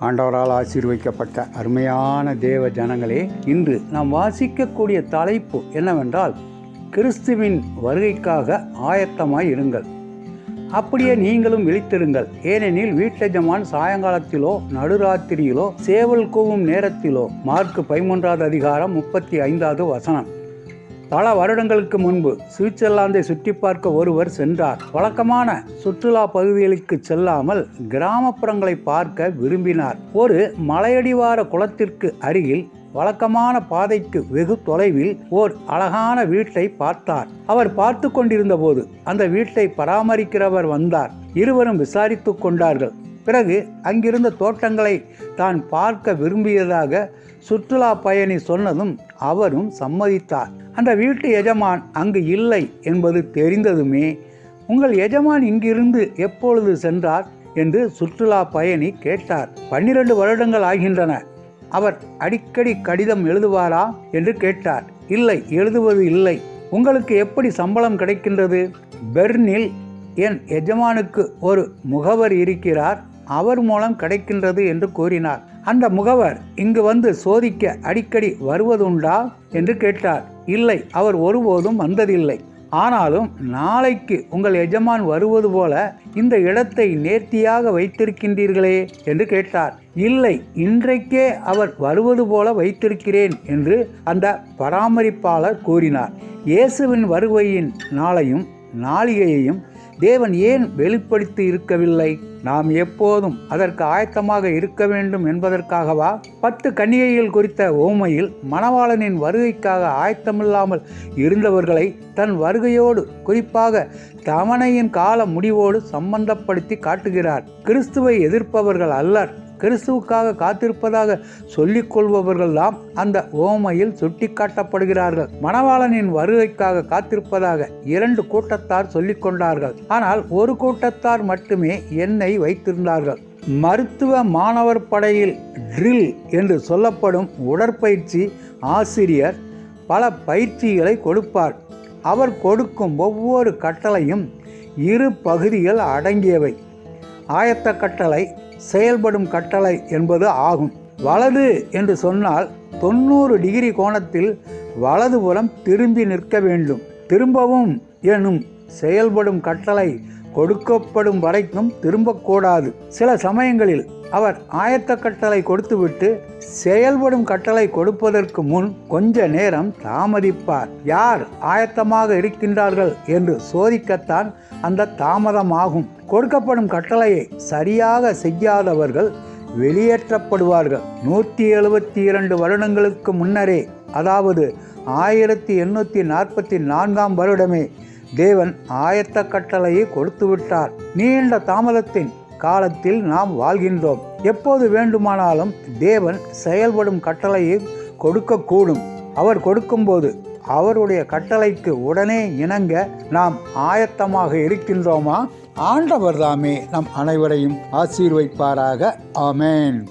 ஆண்டவரால் ஆசீர்வதிக்கப்பட்ட அருமையான தேவ ஜனங்களே இன்று நாம் வாசிக்கக்கூடிய தலைப்பு என்னவென்றால் கிறிஸ்துவின் வருகைக்காக ஆயத்தமாய் இருங்கள். அப்படியே நீங்களும் விழித்திருங்கள். ஏனெனில் வீட்டஜமான் சாயங்காலத்திலோ நடுராத்திரியிலோ சேவல் கூவும் நேரத்திலோ மார்க் பதிமூன்றாவது அதிகாரம் முப்பத்தி ஐந்தாவது வசனம். பல வருடங்களுக்கு முன்பு சுவிட்சர்லாந்தை சுற்றி பார்க்க ஒருவர் சென்றார். வழக்கமான சுற்றுலா பகுதிகளுக்கு செல்லாமல் கிராமப்புறங்களை பார்க்க விரும்பினார். ஒரு மலையடிவார குளத்திற்கு அருகில் வழக்கமான பாதைக்கு வெகு தொலைவில் ஓர் அழகான வீட்டை பார்த்தார். அவர் பார்த்து கொண்டிருந்த போது அந்த வீட்டை பராமரிக்கிறவர் வந்தார். இருவரும் விசாரித்து கொண்டார்கள். பிறகு அங்கிருந்த தோட்டங்களை தான் பார்க்க விரும்பியதாக சுற்றுலா பயணி சொன்னதும் அவரும் சம்மதித்தார். அந்த வீட்டு எஜமான் அங்கு இல்லை என்பது தெரிந்ததுமே உங்கள் எஜமான் இங்கிருந்து எப்பொழுது சென்றார்? என்று சுற்றுலா பயணி கேட்டார். பன்னிரண்டு வருடங்கள் ஆகின்றன. அவர் அடிக்கடி கடிதம் எழுதுவாரா? என்று கேட்டார். இல்லை எழுதுவது இல்லை. உங்களுக்கு எப்படி சம்பளம் கிடைக்கின்றது? பெர்னில் என் எஜமானுக்கு ஒரு முகவர் இருக்கிறார். அவர் மூலம் கிடைக்கின்றது என்று கூறினார். அந்த முகவர் இங்கு வந்து சோதிக்க அடிக்கடி வருவதுண்டா? என்று கேட்டார். இல்லை அவர் ஒருபோதும் வந்ததில்லை. ஆனாலும் நாளைக்கு உங்கள் எஜமான் வருவது போல இந்த இடத்தை நேர்த்தியாக வைத்திருக்கின்றீர்களே என்று கேட்டார். இல்லை இன்றைக்கே அவர் வருவது போல வைத்திருக்கிறேன் என்று அந்த பராமரிப்பாளர் கூறினார். இயேசுவின் வருகையின் நாளையும் நாளிகையையும் தேவன் ஏன் வெளிப்படுத்தி இருக்கவில்லை? நாம் எப்போதும் அதற்கு ஆயத்தமாக இருக்க வேண்டும் என்பதற்காகவா? பத்து கன்னிகைகள் குறித்த ஓமையில் மணவாளனின் வருகைக்காக ஆயத்தமில்லாமல் இருந்தவர்களை தன் வருகையோடு குறிப்பாக தவணையின் கால முடிவோடு சம்பந்தப்படுத்தி காட்டுகிறார். கிறிஸ்துவை எதிர்ப்பவர்கள் அல்லர். கிறிஸ்துவுக்காக காத்திருப்பதாக சொல்லிக்கொள்பவர்கள்தாம் அந்த ஓமையில் சுட்டிக்காட்டப்படுகிறார்கள். மணவாளனின் வருகைக்காக காத்திருப்பதாக இரண்டு கூட்டத்தார் சொல்லிக்கொண்டார்கள். ஆனால் ஒரு கூட்டத்தார் மட்டுமே என்னை வைத்திருந்தார்கள். மருத்துவ மாணவர் படையில் ட்ரில் என்று சொல்லப்படும் உடற்பயிற்சி ஆசிரியர் பல பயிற்சிகளை கொடுப்பார். அவர் கொடுக்கும் ஒவ்வொரு கட்டளையும் இரு பகுதிகள் அடங்கியவை. ஆயத்த கட்டளை செயல்படும் கட்டளை என்பது ஆகும். வலது என்று சொன்னால் தொண்ணூறு டிகிரி கோணத்தில் வலதுபுறம் திரும்பி நிற்க வேண்டும். திரும்பவும் எனும் செயல்படும் கட்டளை கொடுக்கப்படும் வரைக்கும் திரும்பக்கூடாது. சில சமயங்களில் அவர் ஆயத்த கட்டளை கொடுத்துவிட்டு செயல்படும் கட்டளை கொடுப்பதற்கு முன் கொஞ்ச நேரம் தாமதிப்பார். யார் ஆயத்தமாக இருக்கின்றார்கள் என்று சோதிக்கத்தான் அந்த தாமதமாகும். கொடுக்கப்படும் கட்டளையை சரியாக செய்யாதவர்கள் வெளியேற்றப்படுவார்கள். நூற்றி எழுபத்தி இரண்டு வருடங்களுக்கு முன்னரே அதாவது ஆயிரத்தி எண்ணூற்றி நாற்பத்தி நான்காம் வருடமே தேவன் ஆயத்த கட்டளையை கொடுத்து விட்டார் நீண்ட தாமதத்தின் காலத்தில் நாம் வாழ்கின்றோம். எப்போது வேண்டுமானாலும் தேவன் செயல்படும் கட்டளையை கொடுக்கக்கூடும். அவர் கொடுக்கும்போது அவருடைய கட்டளைக்கு உடனே இணங்க நாம் ஆயத்தமாக இருக்கின்றோமா? ஆண்டவர் தாமே நம் அனைவரையும் ஆசீர்வைப்பாராக ஆமேன்.